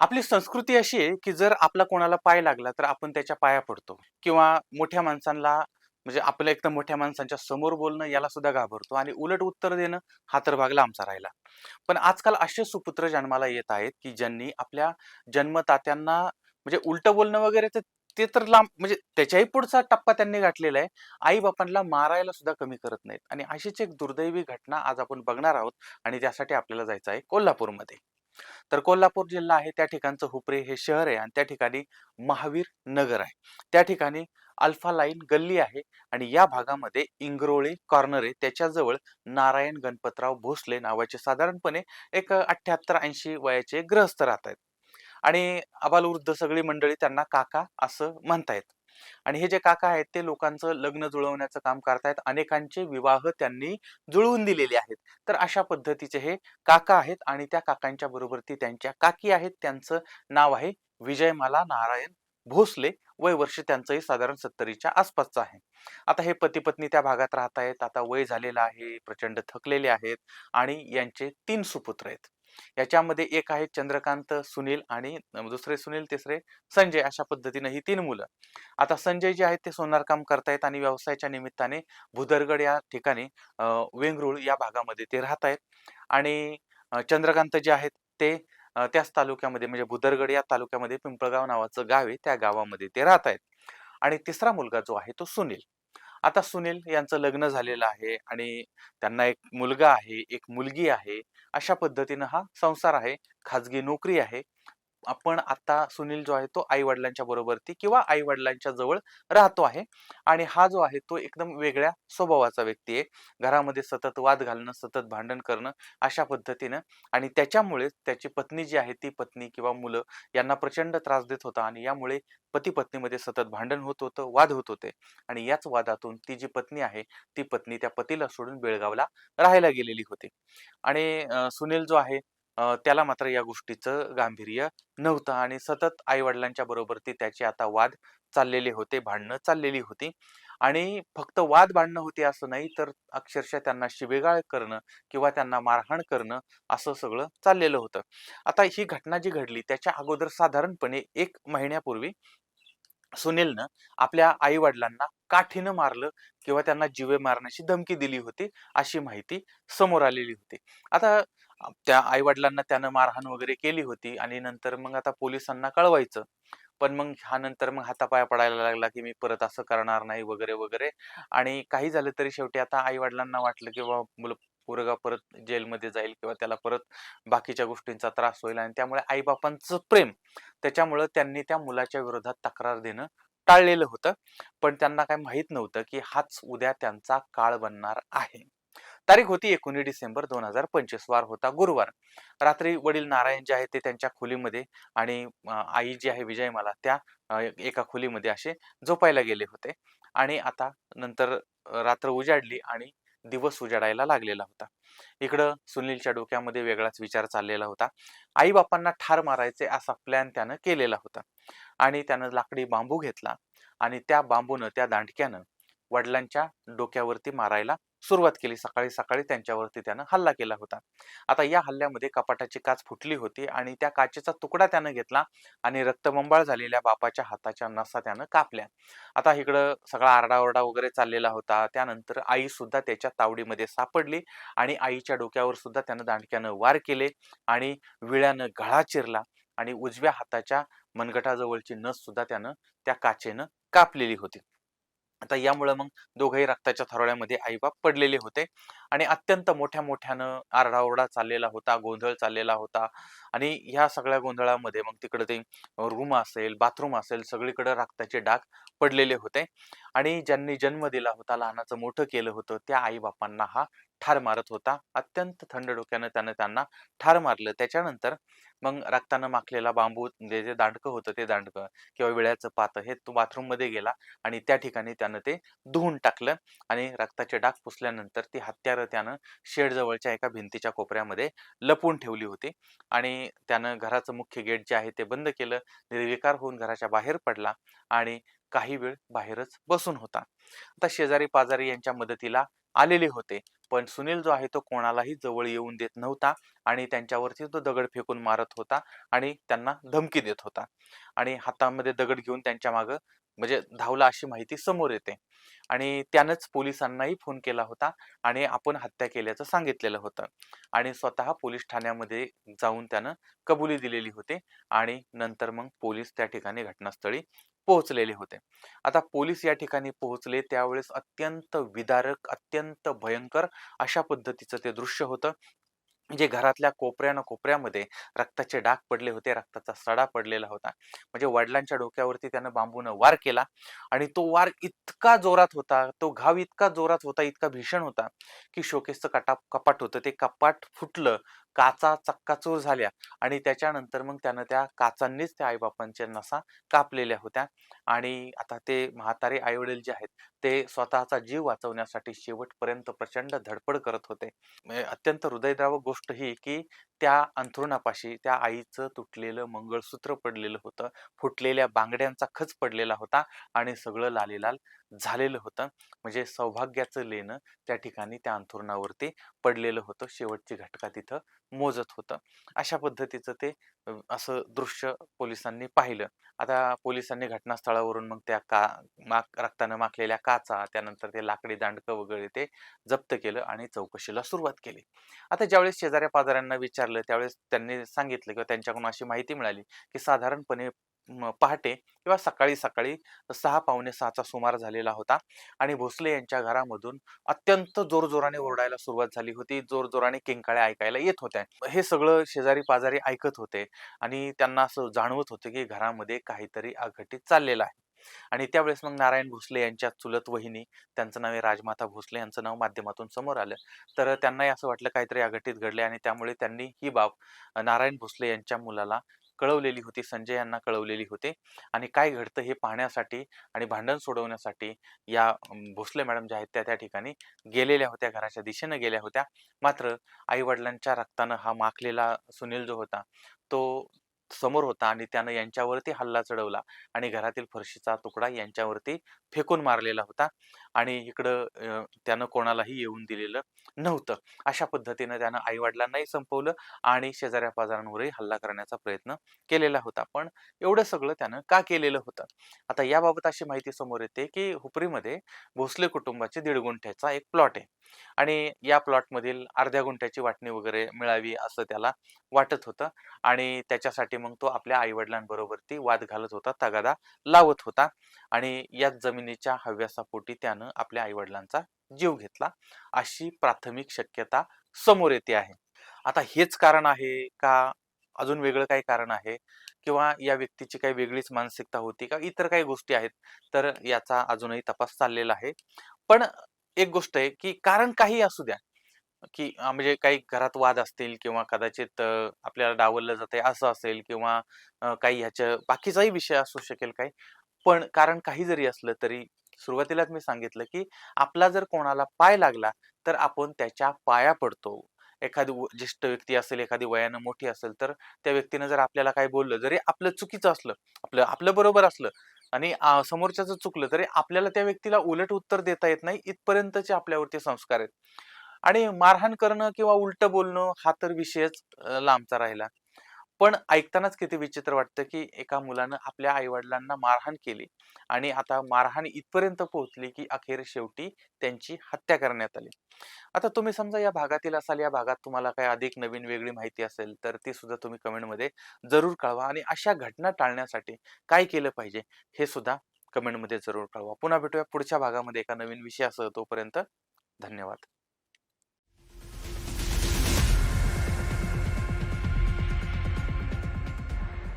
आपली संस्कृती अशी आहे, की जर आपला कोणाला पाय लागला, तर आपण त्याच्या पाया पडतो किंवा मोठ्या माणसांना म्हणजे आपल्या एकदम मोठ्या माणसांच्या समोर बोलणं याला सुद्धा घाबरतो आणि उलट उत्तर देणं हा तर भाग लांबचा राहिला. पण आजकाल असे सुपुत्र जन्माला येत आहेत, की ज्यांनी आपल्या जन्मतात्यांना म्हणजे उलटं बोलणं वगैरे तर ते तर लांब म्हणजे त्याच्याही पुढचा टप्पा त्यांनी गाठलेला आहे. आई-बापांना मारायला सुद्धा कमी करत नाहीत आणि अशीच एक दुर्दैवी घटना आज आपण बघणार आहोत आणि त्यासाठी आपल्याला जायचं आहे कोल्हापूरमध्ये. तर कोल्हापूर जिल्हा आहे त्या ठिकाणचं हुपरे हे शहर आहे आणि त्या ठिकाणी महावीर नगर आहे. त्या ठिकाणी अल्फा लाईन गल्ली आहे आणि या भागामध्ये इंगरोळी कॉर्नर आहे. त्याच्याजवळ नारायण गणपतराव भोसले नावाचे साधारणपणे एक अ, 78-80 वयाचे राहत राहतायत. आणि आबालवृद्ध सगळी मंडळी त्यांना काका असं म्हणतायत. आणि हे जे काका आहेत ते लोकांचं लग्न जुळवण्याचं काम करतायत. अनेकांचे विवाह त्यांनी जुळवून दिलेले आहेत. तर अशा पद्धतीचे हे काका आहेत आणि त्या काकांच्या बरोबर ती त्यांच्या काकी आहेत. त्यांचं नाव आहे विजयमाला नारायण भोसले. वय वर्ष त्यांचंही साधारण 70च्या आसपासचं आहे. आता हे पती-पत्नी त्या भागात राहतायत. आता वय झालेलं आहे, प्रचंड थकलेले आहेत आणि यांचे तीन सुपुत्र आहेत. याच्यामध्ये एक आहे चंद्रकांत, सुनील आणि दुसरे सुनील, तिसरे संजय अशा पद्धतीने ही तीन मुलं. आता संजय जे आहेत ते सोनार काम करतायत आणि व्यवसायाच्या निमित्ताने भुदरगड या ठिकाणी वेंगरुळ या भागामध्ये ते राहत आहेत आणि चंद्रकांत जे आहेत ते त्याच तालुक्यामध्ये म्हणजे भुदरगड या तालुक्यामध्ये पिंपळगाव नावाचं गाव आहे. त्या गावामध्ये ते राहत आहेत आणि तिसरा मुलगा जो आहे तो सुनील. आता सुनील यांचं लग्न झालेलं आहे आणि त्यांना एक मुलगा आहे, एक मुलगी आहे. अशा पद्धतीनं हा संसार आहे. खाजगी नोकरी आहे. आपण आता सुनील जो आहे तो आई-वडिलांच्या बरोबरती किंवा आई-वडिलांच्या जवळ राहतो आहे आणि हा जो आहे तो एकदम वेगळ्या स्वभावाचा व्यक्ती आहे. घरामध्ये सतत वाद घालणं, सतत भांडण करणं अशा पद्धतीनं आणि त्याच्यामुळेच त्याची पत्नी जी आहे ती पत्नी किंवा मुलं यांना प्रचंड त्रास देत होता आणि यामुळे पती-पत्नीमध्ये सतत भांडण होत होतं, वाद होत होते आणि याच वादातून ती जी पत्नी आहे, ती पत्नी त्या पतीला सोडून बेळगावला राहायला गेलेली होती. आणि सुनील जो आहे अ, त्याला मात्र या गोष्टीचं गांभीर्य नव्हतं आणि सतत आई-वडिलांच्या बरोबर ते त्याचे आता वाद चाललेले होते, भांडणं चाललेली होती आणि फक्त वाद-भांडणं होती असं नाही, तर अक्षरशः त्यांना शिवीगाळ करणं किंवा त्यांना मारहाण करणं असं सगळं चाललेलं होतं. आता ही घटना जी घडली त्याच्या अगोदर साधारणपणे 1 महिन्यापूर्वी सुनीलनं आपल्या आई-वडिलांना काठीनं मारलं किंवा त्यांना जीवे मारण्याची धमकी दिली होती, अशी माहिती समोर आलेली होती. आता त्या आई-वडिलांना त्यानं मारहाण वगैरे केली होती आणि नंतर मग आता पोलिसांना कळवायचं. पण मग हा नंतर मग हातापाया पडायला लागला, की मी परत असं करणार नाही वगैरे, वगैरे आणि काही झालं तरी शेवटी आता आई-वडिलांना वाटलं, की बाबा मुलं पोरगा परत जेलमध्ये जाईल किंवा त्याला परत बाकीच्या गोष्टींचा त्रास होईल आणि त्यामुळे आई-बापांचं प्रेम त्याच्यामुळं त्यांनी त्या मुलाच्या विरोधात तक्रार देणं टाळलेलं होतं. पण त्यांना काय माहीत नव्हतं, की हाच उद्या त्यांचा काळ बनणार आहे. तारीख होती 19 डिसेंबर 2025 वार होता गुरुवार. रात्री वडील नारायण जे आहेत ते त्यांच्या खोलीमध्ये आणि आई जी आहे विजयमाला त्या एका खोलीमध्ये असे झोपायला गेले होते आणि आता नंतर रात्र उजाडली आणि दिवस उजाडायला लागलेला होता. इकडं सुनीलच्या डोक्यामध्ये वेगळाच विचार चाललेला होता. आई-बापांना ठार मारायचे असा प्लॅन त्यानं केलेला होता आणि त्यानं लाकडी बांबू घेतला आणि त्या बांबूनं, त्या दांडक्यानं वडिलांच्या डोक्यावरती मारायला सुरुवात केली. सकाळी-सकाळी त्यांच्यावरती त्यानं हल्ला केला होता. आता या हल्ल्यामध्ये कपाटाची काच फुटली होती आणि त्या काचेचा तुकडा त्यानं घेतला आणि रक्तबंबाळ झालेल्या बापाच्या हाताच्या नसा त्यानं कापल्या. आता इकडं सगळा आरडाओरडा वगैरे चाललेला होता. त्यानंतर आई सुद्धा त्याच्या तावडीमध्ये सापडली आणि आईच्या डोक्यावर सुद्धा त्यानं दांडक्यानं वार केले आणि विळ्यानं गळा चिरला आणि उजव्या हाताच्या मनगटाजवळची नस सुद्धा त्यानं त्या काचेनं कापलेली होती. आता यामुळे मग दोघंही रक्ताच्या थरोळ्यामध्ये आई-बाप पडलेले होते आणि अत्यंत मोठ्या-मोठ्यानं आरडाओरडा चाललेला होता, गोंधळ चाललेला होता आणि ह्या सगळ्या गोंधळामध्ये मग तिकडे ते रूम असेल, बाथरूम असेल, सगळीकडे रक्ताचे डाग पडलेले होते आणि ज्यांनी जन्म दिला होता, लहानाचं मोठं केलं होतं, त्या आई-बापांना हा ठार मारत होता. अत्यंत थंड डोक्यानं त्यानं त्यांना ठार मारलं. त्याच्यानंतर मग रक्तानं माखलेला बांबू जे जे दांडकं होतं ते दांडकं किंवा विळ्याचं पातं हे तो बाथरूममध्ये गेला आणि त्या ठिकाणी त्यानं ते धुवून टाकलं आणि रक्ताचे डाग पुसल्यानंतर ती हत्यारं त्यानं शेडजवळच्या एका भिंतीच्या कोपऱ्यामध्ये लपवून ठेवली होती आणि त्यानं घराचं मुख्य गेट जे आहे ते बंद केलं. निर्विकार होऊन घराच्या बाहेर पडला आणि काही वेळ बाहेरच बसून होता. आता शेजारी-पाजारी यांच्या मदतीला आलेले होते. पण सुनील जो आहे तो कोणालाही जवळ येऊन देत नव्हता आणि त्यांच्यावरती तो दगड फेकून मारत होता आणि त्यांना धमकी देत होता आणि हातामध्ये दगड घेऊन त्यांच्या मागं म्हणजे धावला अशी माहिती समोर येते आणि त्यानंच पोलिसांनाही फोन केला होता आणि आपण हत्या केल्याचं सांगितलेलं होतं आणि स्वतः पोलीस ठाण्यामध्ये जाऊन त्यानं कबुली दिलेली होती आणि नंतर मग पोलीस त्या ठिकाणी घटनास्थळी पोहोचलेले होते. आता पोलीस या ठिकाणी पोहोचले त्यावेळेस अत्यंत विदारक अत्यंत भयंकर अशा पद्धतीचं ते दृश्य होतं. जे घरातल्या कोपऱ्यानं कोपऱ्यामध्ये रक्ताचे डाग पडले होते रक्ताचा सडा पडलेला होता. म्हणजे वडिलांच्या डोक्यावरती त्यानं बांबूनं वार केला आणि तो वार इतका जोरात होता तो घाव इतका जोरात होता इतका भीषण होता की शोकेसचं कटा कपाट होतं. ते कपाट फुटलं काचा चक्काचूर झाल्या आणि त्याच्यानंतर मग त्यानं त्या काचांनीच त्या आईबापांच्या नसा कापलेल्या होत्या. आणि आता ते म्हातारे आईवडील जे आहेत ते स्वतःचा जीव वाचवण्यासाठी शेवटपर्यंत प्रचंड धडपड करत होते. म्हणजे अत्यंत हृदयद्रावक गोष्ट ही की त्या अंथरुणापाशी त्या आईचं तुटलेलं मंगळसूत्र पडलेलं होतं. फुटलेल्या बांगड्यांचा खच पडलेला होता आणि सगळं लालेलाल झालेलं होतं. म्हणजे सौभाग्याचं लेणं त्या ठिकाणी त्या अंथरुणावरती पडलेलं होतं. शेवटची घटका तिथं मोजत होतं. अशा पद्धतीचं ते असं दृश्य पोलिसांनी पाहिलं. आता पोलिसांनी घटनास्थळावरून मग त्या का माक रक्तानं माखलेल्या काचा त्यानंतर ते लाकडी दांडकं वगैरे ते जप्त केलं आणि चौकशीला सुरुवात केली. आता ज्यावेळेस शेजाऱ्या पाजाऱ्यांना विचारलं त्यावेळेस त्यांनी सांगितलं किंवा त्यांच्याकडून अशी माहिती मिळाली की साधारणपणे पहाटे किंवा सकाळी सकाळी सहा पावणे सहाचा सुमार झालेला होता आणि भोसले यांच्या घरामधून अत्यंत जोरजोराने ओरडायला सुरुवात झाली होती. जोरजोराने किंकाळ्या ऐकायला येत होत्या. हे सगळं शेजारी पाजारी ऐकत होते आणि त्यांना असं जाणवत होतं की घरामध्ये काहीतरी अघटित चाललेलं आहे. आणि त्यावेळेस मग नारायण भोसले यांच्या चुलत वहिनी त्यांचं नाव आहे राजमाता भोसले यांचं नाव माध्यमातून समोर आलं. तर त्यांनाही असं वाटलं काहीतरी अघटित घडले आणि त्यामुळे त्यांनी ही बाब नारायण भोसले यांच्या मुलाला कळवलेली होती संजय यांना कळवलेली होती. आणि काय घडतं हे पाहण्यासाठी आणि भांडण सोडवण्यासाठी या भोसले मॅडम ज्या आहेत त्या त्या ठिकाणी गेलेल्या होत्या घराच्या दिशेनं गेल्या होत्या. मात्र आई वडिलांच्या रक्तानं हा माखलेला सुनील जो होता तो समोर होता आणि त्यानं यांच्यावरती हल्ला चढवला आणि घरातील फरशीचा तुकडा यांच्यावरती फेकून मारलेला होता. आणि इकडं अ, त्यानं कोणालाही येऊन दिलेलं नव्हतं. अशा पद्धतीनं त्यानं आई वडिलांनाही संपवलं आणि शेजाऱ्या पाजारांवरही हल्ला करण्याचा प्रयत्न केलेला होता. पण एवढं सगळं त्यानं का केलेलं होतं? आता याबाबत अशी माहिती समोर येते की हुपरीमध्ये भोसले कुटुंबाचे दीड गुंठ्याचा एक प्लॉट आहे. आणि या प्लॉटमधील अर्ध्या गुंठ्याची वाटणी वगैरे मिळावी असं त्याला वाटत होतं आणि त्याच्यासाठी मग तो आपल्या आईवडिलांबरोबर ती वाद घालत होता तगादा लावत होता. आणि याच जमिनीच्या हव्यासापोटी त्यानं आपल्या आईवडिलांचा जीव घेतला. अशी प्राथमिक शक्यता समोर येते आहे. आता हेच कारण आहे का? अजून वेगळं काही कारण आहे? किंवा या व्यक्तीची काही वेगळीच मानसिकता होती का? इतर काही गोष्टी आहेत तर याचा अजूनही तपास चाललेला आहे. पण एक गोष्ट आहे की कारण काही असू द्या. की म्हणजे काही घरात वाद असतील किंवा कदाचित आपल्याला डावललं जाते असं असेल किंवा काही ह्याच्या बाकीचाही विषय असू शकेल काही. पण कारण काही जरी असलं तरी सुरुवातीलाच मी सांगितलं की आपला जर कोणाला पाय लागला तर आपण त्याच्या पाया पडतो. एखादी व- ज्येष्ठ व्यक्ती असेल एखादी वयानं मोठी असेल तर त्या व्यक्तीनं जर आपल्याला काय बोललं जरी आपलं चुकीचं असलं आपलं आपलं बरोबर असलं आणि समोरच्याचं चुकलं तरी आपल्याला त्या व्यक्तीला उलट उत्तर देता येत नाही इथपर्यंतचे आपल्यावरती संस्कार आहेत. आणि मारहाण करणं किंवा उलट बोलणं हा तर विषयच लांबचा राहिला. पण ऐकतानाच किती विचित्र वाटतं की एका मुलानं आपल्या आईवडिलांना मारहाण केली आणि आता मारहाण इथपर्यंत पोहोचली की अखेर शेवटी त्यांची हत्या करण्यात आली. आता तुम्ही समजा या भागातील असाल या भागात तुम्हाला काही अधिक नवीन वेगळी माहिती असेल तर ती सुद्धा तुम्ही कमेंटमध्ये जरूर कळवा आणि अशा घटना टाळण्यासाठी काय केलं पाहिजे हे सुद्धा कमेंटमध्ये जरूर कळवा. पुन्हा भेटूया पुढच्या भागामध्ये एका नवीन विषयासह तोपर्यंत धन्यवाद.